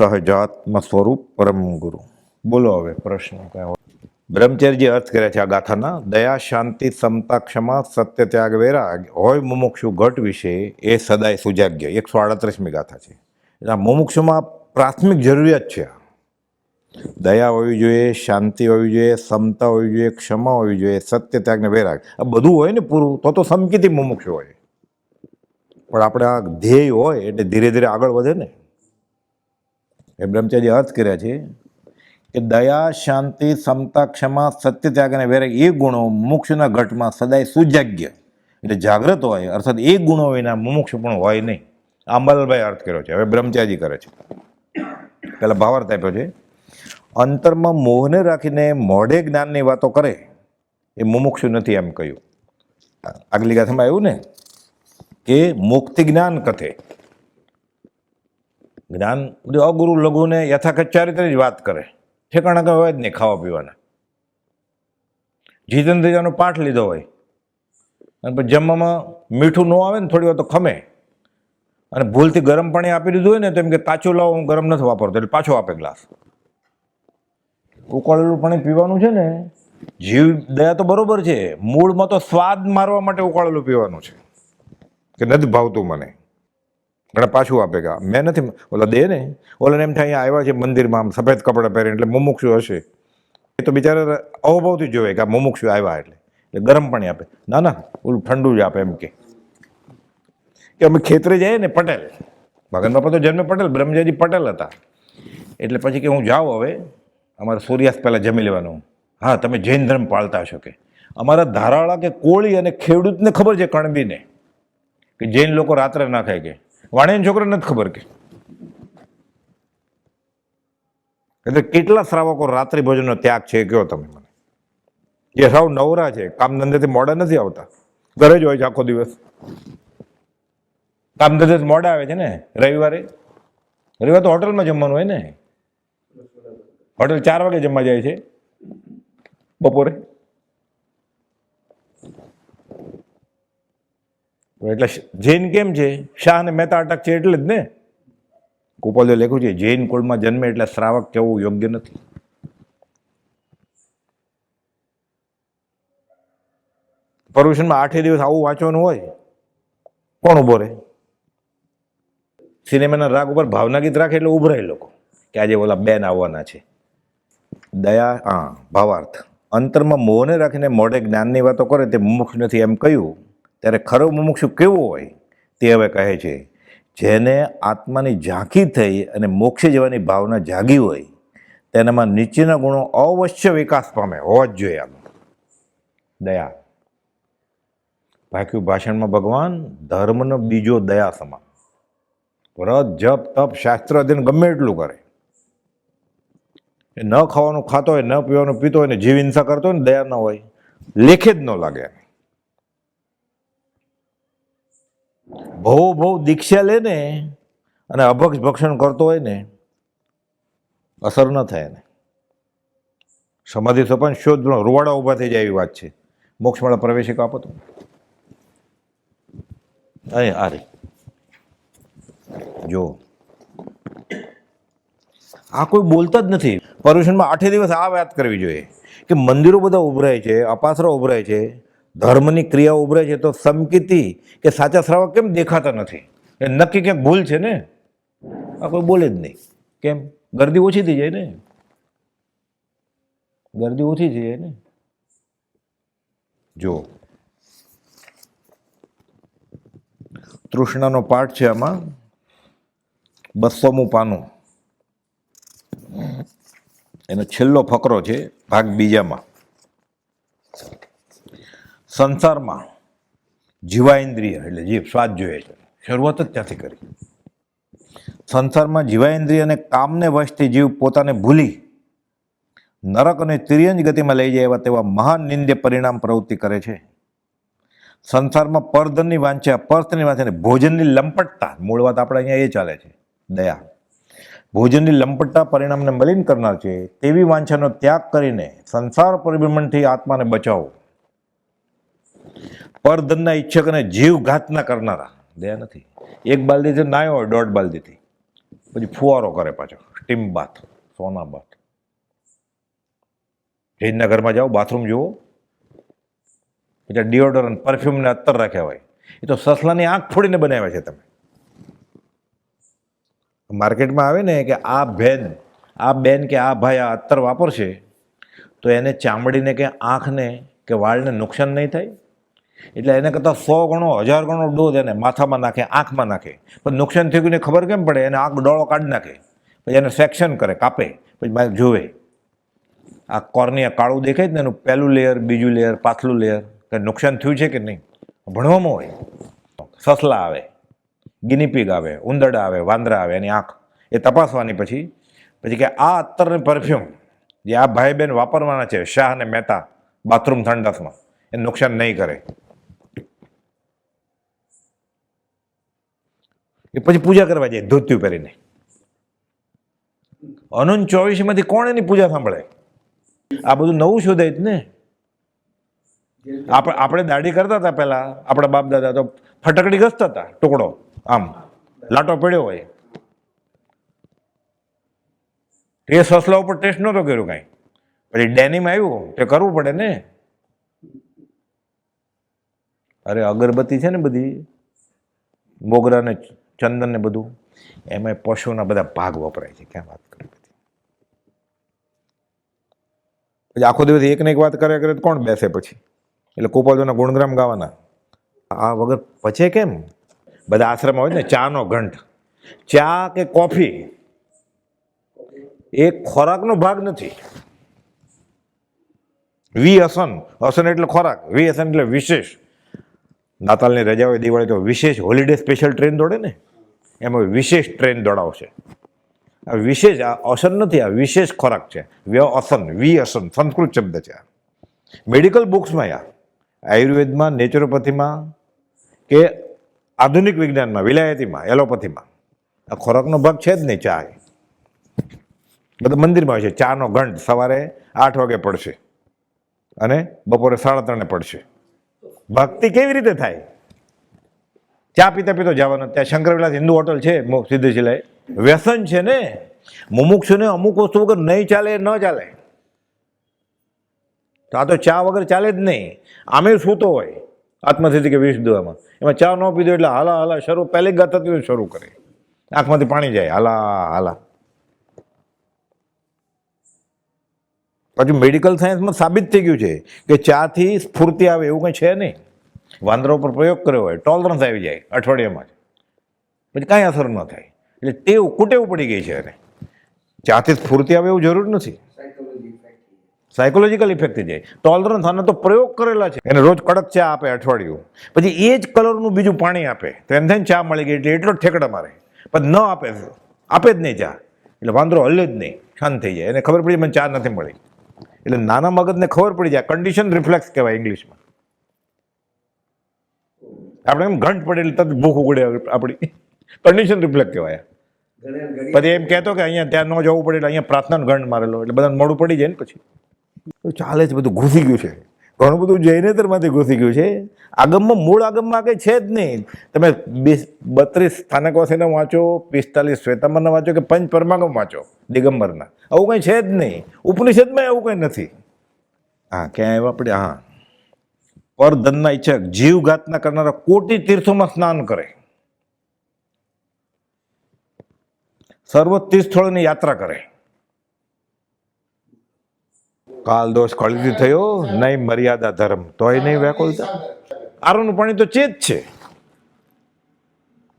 સહજાત્મ સ્વરૂપ પરમ ગુરુ બોલો હવે પ્રશ્ન કયો બ્રહ્મચર્ય અર્થ કરે છે આ ગાથાના દયા શાંતિ સમતા ક્ષમા સત્ય ત્યાગ વૈરાગ. હોય મુમુક્ષુ ઘટ વિશે એ સદાય સુજાગ્ય. એકસો આડત્રીસમી ગાથા છે. એટલે આ મુમુક્ષુમાં પ્રાથમિક જરૂરિયાત છે દયા હોવી જોઈએ શાંતિ હોવી જોઈએ સમતા હોવી જોઈએ ક્ષમા હોવી જોઈએ સત્ય ત્યાગને વૈરાગ. આ બધું હોય ને પૂરું તો તો સમકીથી મુમુક્ષુ હોય. પણ આપણે આ ધ્યેય હોય એટલે ધીરે ધીરે આગળ વધે ને. એ બ્રહ્મચર્ય અર્થ કર્યા છે કે દયા, શાંતિ, સમતા, ક્ષમા સત્ય ત્યાગ અને વૈરાગ એ ગુણો મોક્ષના ઘટમાં સદાય સુજાગ્ય. એટલે જાગ્રત હોય, અર્થાત એ ગુણો વિના મુમુક્ષ પણ હોય નહીં. આંબાલાલભાઈ અર્થ કર્યો છે, હવે બ્રહ્મચારી કરે છે. પહેલાં ભાવાર્થ આપ્યો છે, અંતરમાં મોહને રાખીને મોઢે જ્ઞાનની વાતો કરે, એ મુમુક્ષુ નથી એમ કહ્યું. આગલી ગાથામાં આવ્યું ને, કે મુક્તિ જ્ઞાન કથે. જ્ઞાન બધું અગુરુ લઘુને યથાકચારિત્રે જ વાત કરે. ઠેકાણા કંઈ હોય જ નહીં ખાવા પીવાના. જીતેન્દ્રજાનો પાઠ લીધો હોય. અને પછી જમવામાં મીઠું ન આવે ને થોડી વાર તો ખમે. અને ભૂલથી ગરમ પાણી આપી દીધું હોય ને તો એમ કે કાચું લાવો, હું ગરમ નથી વાપરતો, એટલે પાછો આપે ગ્લાસ. ઉકાળેલું પાણી પીવાનું છે ને, જીવ દયા તો બરોબર છે, મૂળમાં તો સ્વાદ મારવા માટે ઉકાળેલું પીવાનું છે. કે નથી ભાવતું મને. ઘણા પાછું આપે કે મેં નથી ઓલા દે ને ઓલાને એમ થાય, અહીંયા આવ્યા છે મંદિરમાં, આમ સફેદ કપડાં પહેરે એટલે મુમુક્ષુ હશે. એ તો બિચારા અવભાવથી જોવે કે આ મુમુક્ષુ આવ્યા એટલે. એટલે ગરમ પાણી આપે. ના ના, ઓલું ઠંડુ જ આપે એમ કે. અમે ખેતરે જઈએ ને પટેલ. ભગન બાપા તો જન્મે પટેલ, બ્રહ્મજાજી પટેલ હતા. એટલે પછી કે હું જાઉં હવે, અમારે સૂર્યાસ્ત પહેલાં જમી લેવાનું. હા, તમે જૈન ધર્મ પાળતા હશો કે. અમારા ધારાળા કે કોળી અને ખેડૂતને ખબર છે કણબીને કે જૈન લોકો રાત્રે ના ખાય કે. વાણિયાના છોકરાને નથી ખબર કે. એટલે કેટલા શ્રાવકો રાત્રિ ભોજનનો ત્યાગ છે કયો તમે મને. એ સાવ નવરા છે કામ ધંધેથી મોડા નથી આવતા. ઘરે જ હોય છે આખો દિવસ. કામ ધંધે મોડા આવે છે ને, રવિવારે. રવિવારે તો હોટલમાં જમવાનું હોય ને. હોટલ ચાર વાગે જમવા જાય છે. બપોરે. એટલે જૈન કેમ છે? શાહ અને મહેતા અટક છે એટલે જ ને? કુપલે લખ્યું છે, જૈન કુળમાં જન્મે એટલે શ્રાવક કહેવું યોગ્ય નથી. પર્યુષણમાં આઠે દિવસ આવું વાંચવાનું હોય, કોણ ઊભો રહે? સિનેમાના રાગ ઉપર ભાવના ગીત રાખે એટલે ઉભરાય લોકો, કે આજે ઓલા બેન આવવાના છે. દયા, હા, ભાવાર્થ. અંતરમાં મોહને રાખીને મોઢે જ્ઞાનની વાતો કરે તે મુખ નથી એમ કહ્યું. ત્યારે ખરો મુમુક્ષુ કેવો હોય તે હવે કહે છે, જેને આત્માની ઝાંખી થઈ અને મોક્ષે જવાની ભાવના જાગી હોય, તેનામાં નીચેના ગુણો અવશ્ય વિકાસ પામે, હોવા જ જોઈએ આમ દયા. ભાખ્યું ભાષણમાં ભગવાન ધર્મનો બીજો દયા સમાન વ્રત, જપ, તપ, શાસ્ત્ર અધ્યયન ગમે એટલું કરે. એ ન ખાવાનું ખાતો હોય, ન પીવાનું પીતો હોય, ને જીવ હિંસા કરતો હોય, ને દયા ન હોય, લેખે જ ન લાગે. બહુ ભવ દીક્ષા લે ને અને અભક્ષ ભક્ષણ કરતો હોય ને, અસર ન થાય એને. સમાધિ સપન શોધ રૂવાડા ઊભા થઈ જાય એવી વાત છે. મોક્ષમાળા પ્રવેશિક આપો તો. અહીં આ રે જો આ કોઈ બોલતા જ નથી. પર્યુષણમાં આઠે દિવસ આ વાત કરવી જોઈએ કે મંદિરો બધા ઉભરાય છે અપાસરા ઉભરાય છે ધર્મની ક્રિયા ઉભરે છે તો સમકીતી કે સાચા શ્રાવક કેમ દેખાતા નથી? એ નક્કી ક્યાંક ભૂલ છે ને? આ કોઈ બોલે જ નહીં. કેમ? ગરદી ઓછી થઈ જાય ને? ગરદી ઓછી થઈ જાય ને? જો તૃષ્ણાનો પાઠ છે આમાં. બસોમું પાનું. એનો છેલ્લો ફકરો છે ભાગ બીજામાં. સંસારમાં જીવાઇન્દ્રિય એટલે જીભ સ્વાદ જોઈએ છે. શરૂઆત જ ત્યાંથી કરી. સંસારમાં જીવાઇન્દ્રિય અને કામને વશથી જીવ પોતાને ભૂલી નરક અને તિર્યંજ ગતિમાં લઈ જાય એવા તેવા મહાન નિંદ્ય પરિણામ પ્રવૃત્તિ કરે છે. સંસારમાં પરધનની વાંચા પર્થની વાંચ્યા ભોજનની લંપટતા, મૂળ વાત આપણે અહીંયા એ ચાલે છે, દયા. ભોજનની લંપટતા પરિણામને મલિન કરનાર છે, તેવી વાંછાનો ત્યાગ કરીને સંસાર પરિભ્રમણથી આત્માને બચાવો. પરધનના ઈચ્છક અને જીવ ઘાતના કરનારા. દયા નથી. એક બાલદીથી નાયો હોય, દોઢ બાલદીથી. પછી ફુવારો કરે પાછો. ટીમ બાથ, સોના બાથ. જૈનના ઘરમાં જાઓ, બાથરૂમ જુઓ. પછી ડિઓડરન્ટ પરફ્યુમને અત્તર રાખ્યા હોય. એ તો સસલાની આંખ ફોડીને બનાવ્યા છે તમે. માર્કેટમાં આવે ને કે આ બેન આ બેન કે આ ભાઈ આ અત્તર વાપરશે, તો એને ચામડીને કે આંખને કે વાળને નુકસાન નહીં થાય? એટલે એને કરતાં સો ગણો, હજાર ગણો ડોઝ એને માથામાં નાખે, આંખમાં નાખે. પણ નુકસાન થયું ને ખબર કેમ પડે? એને આંખ ડોળો કાઢી નાખે. પછી એને સેક્શન કરે, કાપે. પછી બાદ જોવે. આ કોર્નિયા કાળું દેખાય ને એનું પહેલું લેયર બીજું લેયર પાછલું લેયર કે નુકસાન થયું છે કે નહીં? ભણવામાં હોય. સસલા આવે ગિનીપીગ આવે, ઉંદરડા આવે, વાંદરા આવે, એની આંખ. એ તપાસવાની પછી પછી કે આ અત્તરને પરફ્યુમ જે આ ભાઈ બહેન વાપરવાના છે, શાહ અને મહેતા, બાથરૂમ ઠંડસમાં એ નુકસાન નહીં કરે. એ પછી પૂજા કરવા જાય, ધોત્યું પહેરીને. અનંત ચોવીસમાંથી કોણ એની પૂજા સાંભળે? આ બધું નવું શોધાય ને. આપણે આપણે દાઢી કરતા હતા પહેલાં, આપણા બાપ દાદા તો ફટકડી ઘસતા હતા, ટુકડો, આમ, લાટો પડ્યો હોય. એ સસલા ઉપર ટેસ્ટ નહોતો કર્યો કાંઈ. પછી ડેનિમ આવ્યું, તે કરવું પડે ને. અરે અગરબત્તી છે ને બધી મોગરા ને ચંદન ને બધું એમાં પશુના બધા ભાગ વપરાય છે. ક્યાં વાત કરી બધી? પછી આખો દિવસ એક ને એક વાત કરે કરે તો કોણ બેસે પછી? એટલે ગોપાલજીના ગુણગ્રામ ગાવાના. આ વગર પચે કેમ? બધા આશ્રમમાં હોય ને, ચાનો ઘંટ. ચા કે કોફી? એ ખોરાકનો ભાગ નથી. વી અસન અસન એટલે ખોરાક. વી અસન એટલે વિશેષ. નાતાલની રજા હોય, દિવાળી તો વિશેષ હોલિડે સ્પેશિયલ ટ્રેન દોડે ને. એમાં વિશેષ ટ્રેન દોડાવશે આ વિશેષ, આ અસન નથી, આ વિશેષ ખોરાક છે. વ્ય અસન, વી અસન સંસ્કૃત શબ્દ છે આ. મેડિકલ બુક્સમાં આ આયુર્વેદમાં નેચરોપેથીમાં કે આધુનિક વિજ્ઞાનમાં, વિલાયતીમાં, એલોપેથીમાં, આ ખોરાકનો ભાગ છે જ નહીં ચા. બધા મંદિરમાં હોય છે, ચાનો ઘંટ સવારે આઠ વાગે પડશે અને બપોરે સાડા ત્રણે પડશે. ભક્તિ કેવી રીતે થાય? ચા પીતા પીતો જવાનો. ત્યાં શંકર વિલાસ હિન્દુ હોટલ છે સિદ્ધ શિલાએ વ્યસન છે ને મુમુક્ષુને અમુક વસ્તુ વગર નહીં ચાલે, ન ચાલે. તો આ તો ચા વગર ચાલે જ નહીં. આમે સૂતો હોય આત્મસિદ્ધિ કે વિષ દુઆમાં એમાં ચા ન પીધો એટલે હાલા હાલા શરૂ, પહેલી ગત હતી શરૂ કરે. આંખમાંથી પાણી જાય, હાલા હાલા. પછી મેડિકલ સાયન્સમાં સાબિત થઈ ગયું છે કે ચાથી સ્ફૂર્તિ આવે એવું કંઈ છે નહીં. વાંદરા ઉપર પ્રયોગ કર્યો હોય ટોલરન્સ આવી જાય અઠવાડિયામાં જ. પછી કાંઈ અસર ન થાય. એટલે ટેવ કુટેવ પડી ગઈ છે એને. ચાથી સ્ફૂર્તિ આવે એવું જરૂર નથી. સાયકોલોજીકલ ઇફેક્ટ થઈ જાય. ટોલરન્સ આને તો પ્રયોગ કરેલા છે. એને રોજ કડક ચા આપે અઠવાડિયું. પછી એ જ કલરનું બીજું પાણી આપે. તો એમ થાય ચા મળી ગઈ એટલે એટલો જ ઠેકડા મારે. પણ ન આપે. આપે જ નહીં ચા. એટલે વાંદરો હલે જ નહીં. શાંત થઈ જાય. એને ખબર પડી મને ચા નથી મળી. એટલે નાના મગજને ખબર પડી જાય. કન્ડિશન રિફ્લેક્સ કહેવાય ઇંગ્લિશમાં. આપણે એમ ઘંટ પડે એટલે તરત ભૂખ ઉગડે આપણી. કન્ડિશન રિફ્લેક્ટ કહેવાય. પછી એમ કહેતો કે અહીંયા ત્યાં ન જવું પડે એટલે અહીંયા પ્રાર્થનાનો ઘંટ મારેલો. એટલે બધાને મોડું પડી જાય ને પછી. ચાલે છે બધું ઘૂસી ગયું છે. ઘણું બધું જૈનેતરમાંથી ઘૂસી ગયું છે. આગમમાં મૂળ આગમમાં કંઈ છે જ નહીં. તમે બીસ બત્રીસ સ્થાનકવાસીને વાંચો પિસ્તાલીસ શ્વેતાંબરના વાંચો કે પંચ પરમાગમ વાંચો દિગંબરના. આવું કંઈ છે જ નહીં. ઉપનિષદમાં એવું કંઈ નથી. હા ક્યાં એવા આપણે હા. પરધનના ઈચ્છક જીવઘાતના કરનારા કોટી તીર્થોમાં સ્નાન કરે. સર્વ તીર્થ સ્થળોની યાત્રા કરે. કાલ દોષ કળીથી થયો, નહીં મર્યાદા ધર્મ, તોય નહીં વ્યાકુળતા. આરોનું પાણી તો ચેત છે.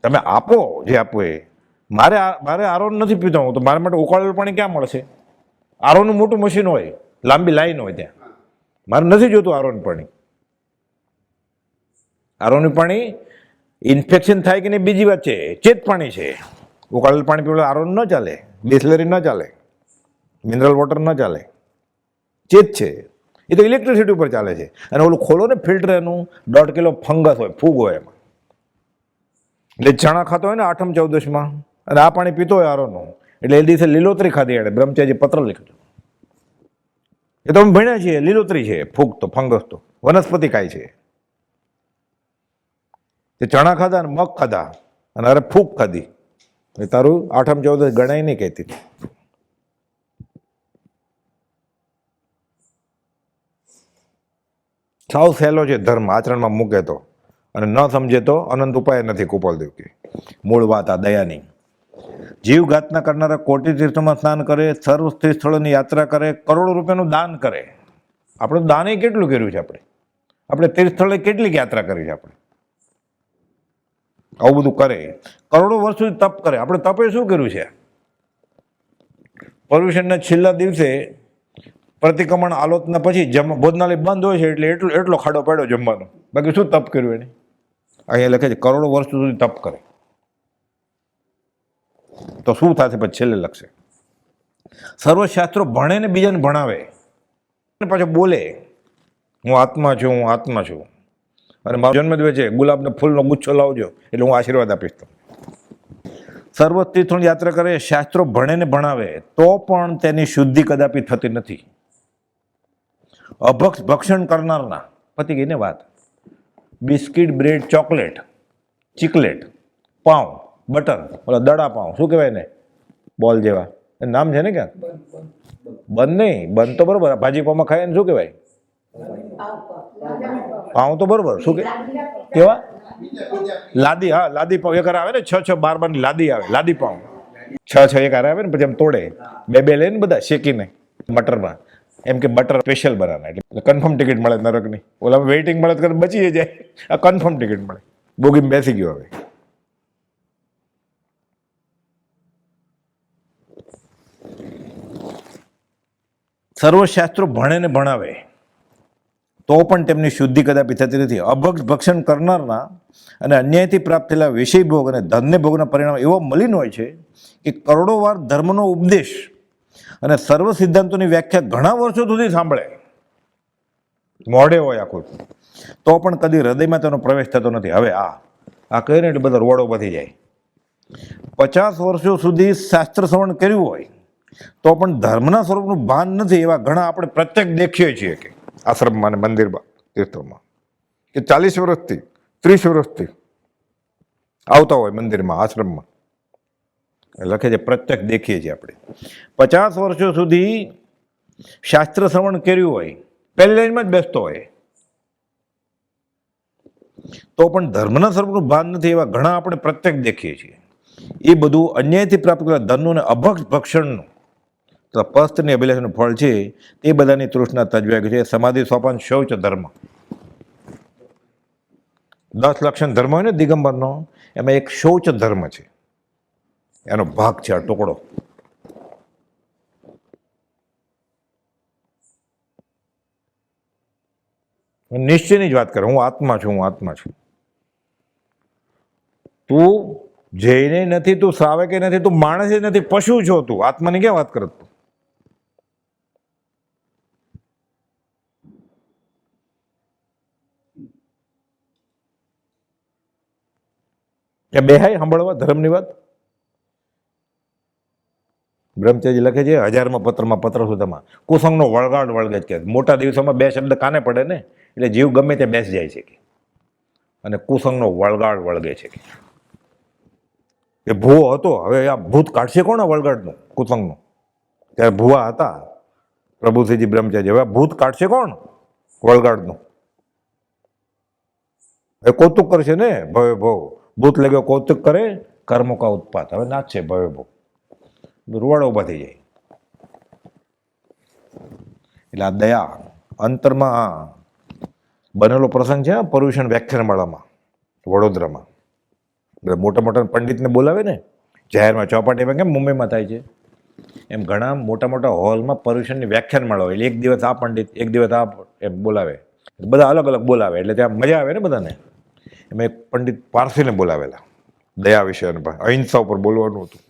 તમે આપો જે આપો એ. મારે મારે આરોન નથી પીતો હું તો, મારા માટે ઉકાળેલું પાણી ક્યાં મળશે? આરોનું મોટું મશીન હોય, લાંબી લાઈન હોય ત્યાં. મારે નથી જોતું આરોન પાણી. આરોનું પાણી ઇન્ફેક્શન થાય કે નહીં બીજી વાત છે, ચેત પાણી છે. ઉકાળેલું પાણી પીવું આરોન ન ચાલે, બિસ્લરી ન ચાલે, મિનરલ વોટર ન ચાલે. ચેત છે. એ તો ઇલેક્ટ્રિસિટી ઉપર ચાલે છે. અને ઓલું ખોલો ને ફિલ્ટર એનું, દોઢ કિલો ફંગસ હોય, ફૂગ હોય એમાં. એટલે ચણા ખાતો હોય ને આઠમ ચૌદશમાં, અને આ પાણી પીતો હોય આરોનું. એટલે એ દિવસે લીલોતરી ખાધી એણે બ્રહ્મચારી પત્ર લખ્યું. એ તો અમે ભણ્યા છીએ, લીલોતરી છે, ફૂગ તો, ફંગસ તો, વનસ્પતિ ખાય છે. તે ચણા ખાધા અને મગ ખાધા અને અરે ફૂક ખાધી. એ તારું આઠમ ચૌદ ગણાય નહીં કહેતી. સાવ સહેલો છે ધર્મ, આચરણમાં મૂકે તો. અને ન સમજે તો અનંત ઉપાય નથી કુપલદેવ કે. મૂળ વાત આ દયાની. જીવઘાતના કરનારા કોટી તીર્થમાં સ્નાન કરે, સર્વ તીર્થ સ્થળોની યાત્રા કરે, કરોડો રૂપિયાનું દાન કરે. આપણું એ કેટલું કર્યું છે આપણે? આપણે તીર્થ સ્થળે કેટલીક યાત્રા કરી છે આપણે? આવું બધું કરે. કરોડો વર્ષ સુધી તપ કરે. આપણે તપે શું કર્યું છે? પર્યુષણના છેલ્લા દિવસે પ્રતિક્રમણ આલોચના પછી જમ, ભોજનાલય બંધ હોય છે એટલે એટલો એટલો ખાડો પાડ્યો જમવાનો. બાકી શું તપ કર્યું એને? અહીંયા લખે છે, કરોડો વર્ષ સુધી તપ કરે. તો શું થશે પછી છેલ્લે લખશે? સર્વશાસ્ત્રો ભણે ને બીજાને ભણાવે. પાછો બોલે, હું આત્મા છું, હું આત્મા છું. અને મારો જન્મદિવસ છે, ગુલાબનો ફૂલનો ગુચ્છો લાવજો, એટલે હું આશીર્વાદ આપીશ તમને. સર્વ તીર્થોની યાત્રા કરે, શાસ્ત્રો ભણે ને ભણાવે, તો પણ તેની શુદ્ધિ કદાપી થતી નથી. અભક્ષ ભક્ષણ કરનારના, પતી ગઈ ને વાત. બિસ્કિટ, બ્રેડ, ચોકલેટ, ચિકલેટ, પાઉં, બટર, ઓલા દડા પાઉં, શું કહેવાય ને બોલ જેવા. નામ છે ને ક્યાં? બંધ નહીં, બંધ તો બરોબર, ભાજીપામાં ખાય ને શું કહેવાય? પાઉં તો બરોબર. શું કે? કેવા? લાદી, હા, લાદી પાઉં એક આવે ને, છ છ, બાર બારની લાદી આવે, લાદી પાઉં છ છ એક આવે ને, પછી આમ તોડે. બે બે લઈને બધા શેકીને મટરમાં. એમ કે બટર સ્પેશિયલ બનાવે એટલે કન્ફર્મ ટિકિટ મળે નરકની. ઓલા વેઇટિંગ મળે તો બચી જાય. આ કન્ફર્મ ટિકિટ મળે. બોગીમ બેસી ગયો હવે. સર્વશાસ્ત્રો ભણે ને ભણાવે. તો પણ તેમની શુદ્ધિ કદાપી થતી નથી. અભક્ષ ભક્ષણ કરનારના અને અન્યાયથી પ્રાપ્ત થયેલા વિષય ભોગ અને ધન્ય ભોગના પરિણામ એવો મલિન હોય છે કે કરોડો વાર ધર્મનો ઉપદેશ અને સર્વ સિદ્ધાંતોની વ્યાખ્યા ઘણા વર્ષો સુધી સાંભળે. મોડે હોય આખું તો પણ કદી હૃદયમાં તેનો પ્રવેશ થતો નથી. હવે આ આ કહીને એટલે બધા રોડો બધી જાય. પચાસ વર્ષો સુધી શાસ્ત્ર શ્રવણ કર્યું હોય, તો પણ ધર્મના સ્વરૂપનું ભાન નથી એવા ઘણા આપણે પ્રત્યક્ષ દેખીએ છીએ કે. આશ્રમમાં અને મંદિરમાં તીર્થોમાં. કે ચાલીસ વર્ષથી, ત્રીસ વર્ષથી આવતા હોય મંદિરમાં, આશ્રમમાં. લખે છે, પ્રત્યક્ષ દેખીએ છીએ આપણે. પચાસ વર્ષો સુધી શાસ્ત્ર શ્રવણ કર્યું હોય, પહેલી લાઈનમાં જ બેસતો હોય. તો પણ ધર્મના સ્વરૂપનું ભાન નથી એવા ઘણા આપણે પ્રત્યક્ષ દેખીએ છીએ. એ બધું અન્યાયથી પ્રાપ્ત કરેલા ધનનું અને અભક્ષ ભક્ષણનું તો પસ્તની અભિલાષનું ફળ છે, તે બધાની તૃષ્ણા તજવાય છે. સમાધિ સોપાન શૌચ ધર્મ. દસ લક્ષણ ધર્મ હોય ને દિગંબરનો, એમાં એક શૌચ ધર્મ છે. એનો ભાગ છે આ ટુકડો. નિશ્ચયની જ વાત કરે, હું આત્મા છું, હું આત્મા છું. તું જઈને નથી, તું શ્રાવકે નથી, તું માણસે નથી, પશુ છો તું. આત્માની ક્યાં વાત કરત? તું ત્યાં બેહાય સાંભળવા, ધર્મની વાત? બ્રહ્મચર્ય લખે છે, હજારમાં પત્રમાં પત્ર સુધામાં કુસંગનો વળગાડ વળગે જ કે, મોટા દિવસોમાં બે શબ્દ કાને પડે ને? એટલે જીવ ગમે તે બેસી જાય છે કે. અને કુસંગનો વળગાડ વળગે છે કે. એ ભૂવો હતો, હવે આ ભૂત કાઢશે કોણ વળગાડનું, કુસંગનું? ત્યારે ભૂવા હતા, પ્રભુસિંહજી બ્રહ્મચારી હવે ભૂત કાઢશે કોણ? વળગાડનું. એ કૌતુક કરશે ને, ભવે ભવ. ભૂત લાગ્યો, કૌતુક કરે, કર્મો કા ઉત્પાત. હવે ના છે ભવે ભવ રૂવાડો ઊભા થઈ જાય. એટલે આ દયા, અંતરમાં આ બનેલો પ્રસંગ છે પર્યુષણ વ્યાખ્યાનમાળામાં, વડોદરામાં. એટલે મોટા મોટા પંડિતને બોલાવે ને, જાહેરમાં ચોપાટીમાં કેમ મુંબઈમાં થાય છે. એમ ઘણા મોટા મોટા હોલમાં પર્યુષણની વ્યાખ્યાનમાળા હોય. એટલે એક દિવસ આ પંડિત, એક દિવસ આ એમ બોલાવે. બધા અલગ અલગ બોલાવે. એટલે ત્યાં મજા આવે ને બધાને. એક પંડિત પારસીને બોલાવેલા. દયા વિશે અને અહિંસા ઉપર બોલવાનું હતું.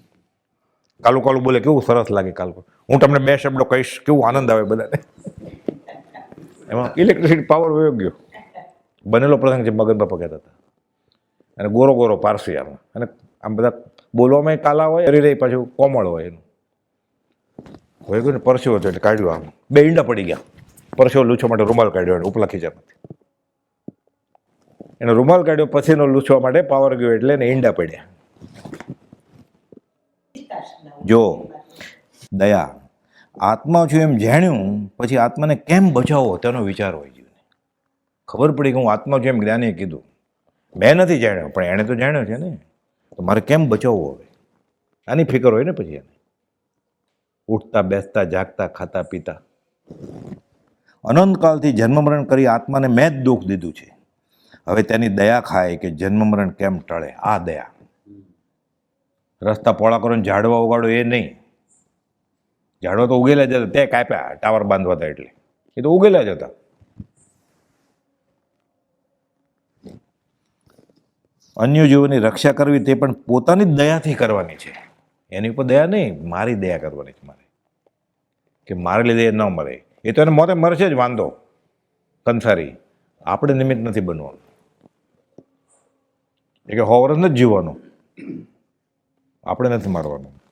કાલુ કાલુ બોલે, કેવું સરસ લાગે કાલુ હું તમને બે શબ્દો કહીશ, કેવું આનંદ આવે બધાને. એમાં ઇલેક્ટ્રિસિટી પાવર વયો ગયો. બનેલો પ્રસંગ છે મગન બાપા કહેતા હતા. અને ગોરો ગોરો પારસી આમ. અને આમ બધા બોલવામાં કાલા હોય, શરીરે પાછું કોમળ હોય એનું. હોય ગયું ને પરસ્યો હતો એટલે કાઢ્યું આમ. બે ઈંડા પડી ગયા. પરસ્યો લૂછવા માટે રૂમાલ કાઢ્યો એને ઉપલા ખીચામાંથી એને રૂમાલ કાઢ્યો પછીનો લૂછવા માટે પાવર ગયો એટલે એને ઈંડા પડ્યા. જો, દયા આત્મા છું એમ જાણ્યું, પછી આત્માને કેમ બચાવવો? તેનો વિચાર હોય જીવને ખબર પડી કે હું આત્મા છું એમ જ્ઞાનીએ કીધું. મેં નથી જાણ્યો, પણ એણે તો જાણ્યો છે ને. તો મારે કેમ બચાવવો હવે? આની ફિકર હોય ને પછી એને. ઉઠતા, બેસતા, જાગતા, ખાતા, પીતા. અનંતકાલથી જન્મ મરણ કરી આત્માને મેં જ દુઃખ દીધું છે. હવે તેની દયા ખાય કે જન્મ મરણ કેમ ટળે? આ દયા. રસ્તા પોળા કરો ઝાડવા ઉગાડો એ નહીં. ઝાડવા તો ઉગેલા જતા તે કાપ્યા, ટાવર બાંધવા હતા એટલે. એ તો ઉગેલા જ હતા. અન્ય જીવોની રક્ષા કરવી તે પણ પોતાની દયાથી કરવાની છે. એની ઉપર દયા નહીં, મારી દયા કરવાની છે મારે. કે મારે લીધે ન મરે. એ તો એને મોતે મરશે જ વાંધો. કંસારી. આપણે નિમિત્ત નથી બનવાનું. એ કે હોવર નથી જીવવાનું. આપણે નથી મારવાનું.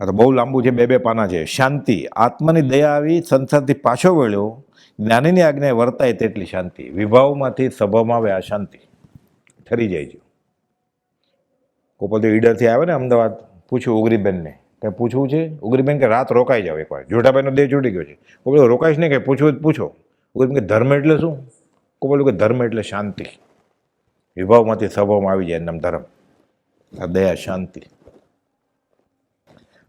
આ તો બહુ લાંબુ છે, બે બે પાના છે. શાંતિ, આત્માની દયા આવી, સંસારથી પાછો વળ્યો, જ્ઞાનીની આજ્ઞાએ વર્તાય તેટલી શાંતિ. વિભાવમાંથી સભામાં આવે આ શાંતિ. ઠરી જાય છે. કોપલથી ઈડરથી આવે ને અમદાવાદ, પૂછ્યું ઉગરીબેનને. કંઈ પૂછવું છે? ઉગરીબેન કે રાત રોકાઈ જાવ એકવાર. જોટાભાઈનો દેહ છૂટી ગયો છે. કોપલ રોકાઈશ નહીં કે પૂછવું પૂછો. ઉગરીબેન કે ધર્મ એટલે શું? કોપલ કે ધર્મ એટલે શાંતિ. વિભાવમાંથી સ્વભાવમાં આવી જાય એમ ધર્મ. દયા, શાંતિ.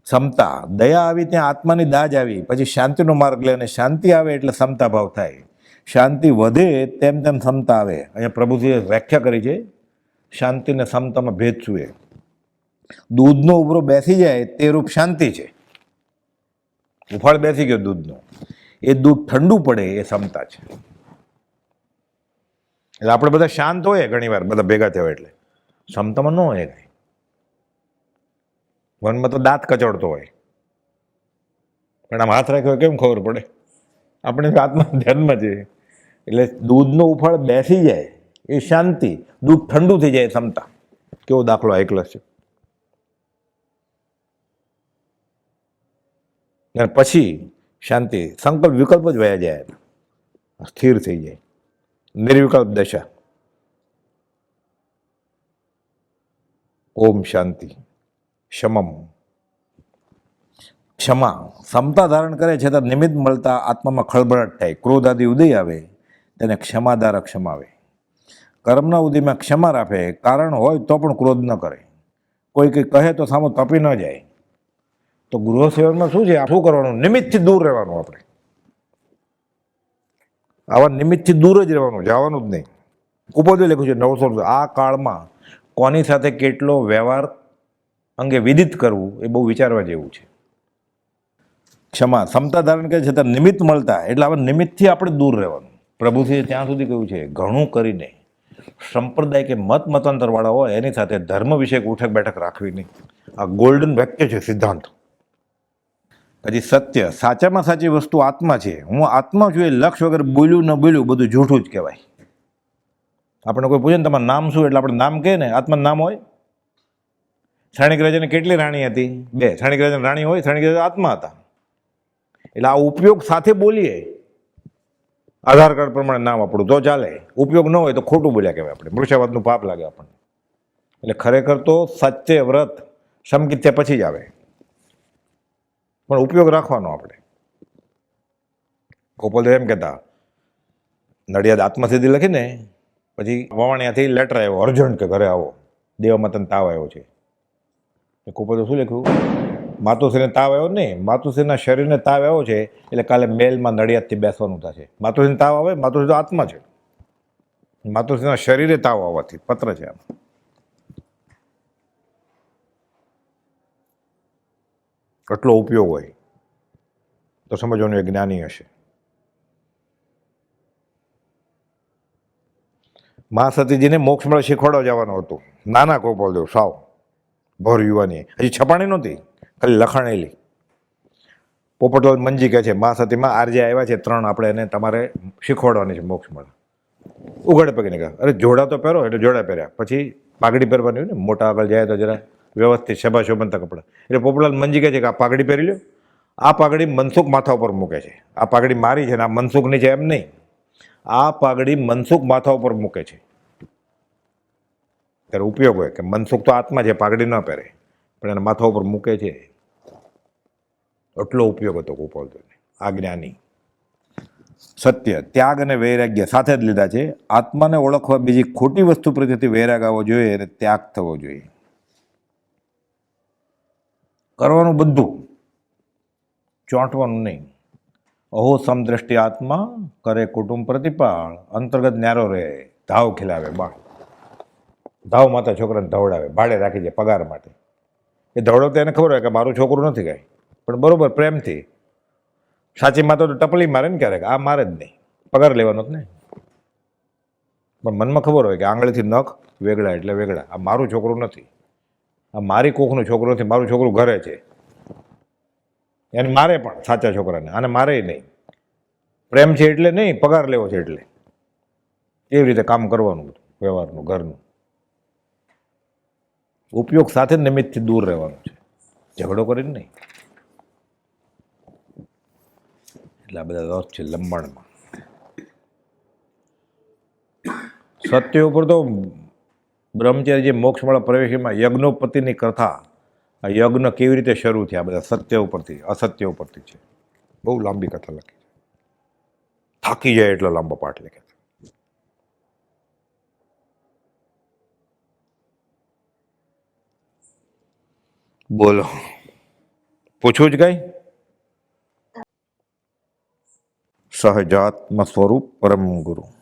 ક્ષમતા દયા આવી ત્યાં આત્માની દાજ આવી. પછી શાંતિનો માર્ગ લે અને શાંતિ આવે એટલે સમતા ભાવ થાય. શાંતિ વધે તેમ તેમ ક્ષમતા આવે. અહીંયા પ્રભુજીએ વ્યાખ્યા કરી છે. શાંતિને ક્ષમતામાં ભેદ એ દૂધનો ઉભરો બેસી જાય તે રૂપ શાંતિ છે. ઉફાળ બેસી ગયો દૂધનો. એ દૂધ ઠંડુ પડે એ ક્ષમતા છે. એટલે આપણે બધા શાંત હોય ઘણી વાર બધા ભેગા થયા એટલે. ક્ષમતામાં ન હોય કાંઈ. વનમાં તો દાંત કચડતો હોય. પણ આમ હાથ રાખ્યો કેમ ખબર પડે? આપણે આત્મા ધ્યાનમાં છે એટલે દૂધનો ઉફાળ બેસી જાય, એ શાંતિ. દૂધ ઠંડુ થઈ જાય ક્ષમતા કેવો દાખલો એકલો છે. અને પછી શાંતિ, સંકલ્પ વિકલ્પ જ વયા જાય. સ્થિર થઈ જાય. નિર્વિકલ્પ દશા ઓમ શાંતિ ક્ષમમ ક્ષમા ક્ષમતા ધારણ કરે છતાં નિમિત્ત મળતા આત્મામાં ખળબળાટ થાય ક્રોધ આદિ ઉદય આવે તેને ક્ષમાધારક ક્ષમાવે કર્મના ઉદયમાં ક્ષમા રાખે કારણ હોય તો પણ ક્રોધ ન કરે કોઈ કંઈ કહે તો સામો તપી ન જાય તો ગૃહ સેવનમાં શું છે શું કરવાનું નિમિત્તથી દૂર રહેવાનું આપણે આવા નિમિત્તથી દૂર જ રહેવાનું, જવાનું જ નહીં. ઉપરથી લખ્યું છે, નવસો આ કાળમાં કોની સાથે કેટલો વ્યવહાર અંગે વિદિત કરવું એ બહુ વિચારવા જેવું છે. ક્ષમા, ક્ષમતા ધારણ કરે છતાં નિમિત્ત મળતા, એટલે આવા નિમિત્તથી આપણે દૂર રહેવાનું. પ્રભુશ્રીએ ત્યાં સુધી કહ્યું છે, ઘણું કરીને સંપ્રદાય કે મત મતાંતરવાળા હોય, એની સાથે ધર્મ વિશે ઉઠક બેઠક રાખવી નહીં. આ ગોલ્ડન વાક્ય છે સિદ્ધાંત. પછી સત્ય, સાચામાં સાચી વસ્તુ આત્મા છે. હું આત્મા છું એ લક્ષ વગર બોલ્યું ન બોલ્યું, બધું જૂઠું જ કહેવાય. આપણે કોઈ પૂછે ને, તમારું નામ શું? એટલે આપણે નામ કહે ને, આત્માનું નામ હોય. છાણીક રાજાને કેટલી રાણી હતી? બે. છાણીક રાજાની રાણી હોય શાણિક રાજા આત્મા હતા. એટલે આ ઉપયોગ સાથે બોલીએ. આધાર કાર્ડ પ્રમાણે નામ આપણું તો ચાલે. ઉપયોગ ન હોય તો ખોટું બોલ્યા કહેવાય આપણે. મૃષાવાદનું પાપ લાગે આપણને. એટલે ખરેખર તો સત્ય વ્રત સમકિત્યા પછી જ આવે. પણ ઉપયોગ રાખવાનો આપણે. ગોપાલદેવ એમ કહેતા, નડિયાદ આત્મસિદ્ધિ લખીને પછી વવાણિયાથી લેટર આવ્યો અર્જન્ટ કે ઘરે આવો દેવામાં તને તાવ આવ્યો છે. એ ગોપાલદેવ શું લખ્યું? માતુશ્રીને તાવ આવ્યો નહીં, માતુશ્રીના શરીરને તાવ આવ્યો છે, એટલે કાલે મેલમાં નડિયાદથી બેસવાનું થશે. માતુશ્રીને તાવ આવે? માતુશ્રી તો આત્મા છે. માતુશ્રીના શરીરે તાવ આવવાથી, પત્ર છે આમ કેટલો ઉપયોગ હોય? તો સમજવાનું એ જ્ઞાની હશે. મા સતીજીને મોક્ષ મળે શીખવાડવા જવાનું હતું. નાના ગોપાલદેવ, સાવ ભર યુવાની. હજી છપાણી નહોતી, ખાલી લખાણેલી પોપટલાલ મંજી કહે છે મા સતીમાં આરજે આવ્યા છે, ત્રણ આપણે એને તમારે શીખવાડવાની છે, મોક્ષ મળે. ઉઘાડે પગે નીકળ્યા અરે, જોડા તો પહેરો, એટલે જોડા પહેર્યા. પછી પાઘડી પહેરવાની હોય ને, મોટા આગળ જાય તો જરા વ્યવસ્થિત શોભા શોભનતા કપડાં એટલે પોપટલાલ મંજી કહે છે કે આ પાઘડી પહેરી લો આ પાઘડી મનસુખ માથા ઉપર મૂકે છે. આ પાઘડી મારી છે ને આ મનસુખની છે એમ નહીં. આ પાઘડી મનસુખ માથા ઉપર મૂકે છે. ત્યારે ઉપયોગ હોય કે મનસુખ તો આત્મા છે, પાઘડી ન પહેરે. પણ એને માથા ઉપર મૂકે છે. એટલો ઉપયોગ હતો ગોપાલજીને આ જ્ઞાની. સત્ય, ત્યાગ અને વૈરાગ્ય સાથે જ લીધા છે. આત્માને ઓળખવા બીજી ખોટી વસ્તુ પ્રત્યેથી વૈરાગ આવવો જોઈએ અને ત્યાગ થવો જોઈએ. કરવાનું બધું. ચોંટવાનું નહીં. અહો સમદ્રષ્ટિ આત્મા, કરે કુટુંબ પ્રતિપાળ, અંતર્ગત ન્યારો રહે, ધાવ ખીલાવે, બાળ. ધાવ માતા છોકરાને ધવડાવે, ભાડે રાખી દે પગાર માટે. એ ધવડાવતા એને ખબર હોય કે મારું છોકરું નથી કાંઈ. પણ બરોબર પ્રેમથી. સાચી માતા તો ટપલી મારે ને ક્યારેક, આ મારે જ નહીં. પગાર લેવાનો જ ને પણ મનમાં ખબર હોય કે આંગળીથી નખ વેગળા એટલે વેગળા, આ મારું છોકરું નથી. આ મારી કોકનો છોકરો નથી, મારું છોકરું ઘરે છે. એને મારે પણ સાચા છોકરાને, આને મારે નહીં. પ્રેમ છે એટલે નહીં, પગાર લેવો છે એટલે. એવી રીતે કામ કરવાનું વ્યવહારનું, ઘરનું? ઉપયોગ સાથે નિમિત્તથી દૂર રહેવાનું છે. ઝઘડો કરીને નહીં. એટલે બધા રસ છે લંબાણમાં. સત્ય ઉપર તો બ્રહ્મચારી જે મોક્ષવાળા પ્રવેશીમાં યજ્ઞોપતિની કથા, આ યજ્ઞ કેવી રીતે શરૂ થયા બધા સત્ય ઉપરથી, અસત્ય ઉપરથી છે. બહુ લાંબી કથા લખી છે. થાકી જાય એટલો લાંબો પાઠ લખે છે. બોલો. પૂછવું જ કઈ? સહજાત્મ સ્વરૂપ પરમ ગુરુ.